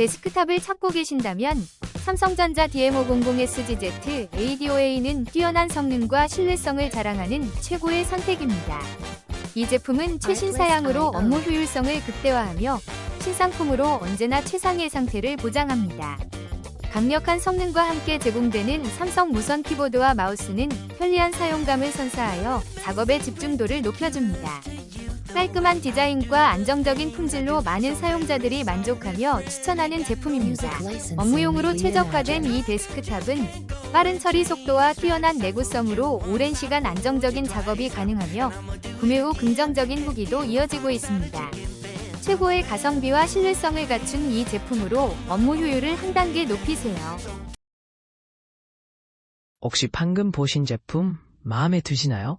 데스크탑을 찾고 계신다면 삼성전자 DM500SGZ ADOA는 뛰어난 성능과 신뢰성을 자랑하는 최고의 선택입니다. 이 제품은 최신 사양으로 업무 효율성을 극대화하며 신상품으로 언제나 최상의 상태를 보장합니다. 강력한 성능과 함께 제공되는 삼성 무선 키보드와 마우스는 편리한 사용감을 선사하여 작업의 집중도를 높여줍니다. 깔끔한 디자인과 안정적인 품질로 많은 사용자들이 만족하며 추천하는 제품입니다. 업무용으로 최적화된 이 데스크탑은 빠른 처리 속도와 뛰어난 내구성으로 오랜 시간 안정적인 작업이 가능하며 구매 후 긍정적인 후기도 이어지고 있습니다. 최고의 가성비와 신뢰성을 갖춘 이 제품으로 업무 효율을 한 단계 높이세요. 혹시 방금 보신 제품 마음에 드시나요?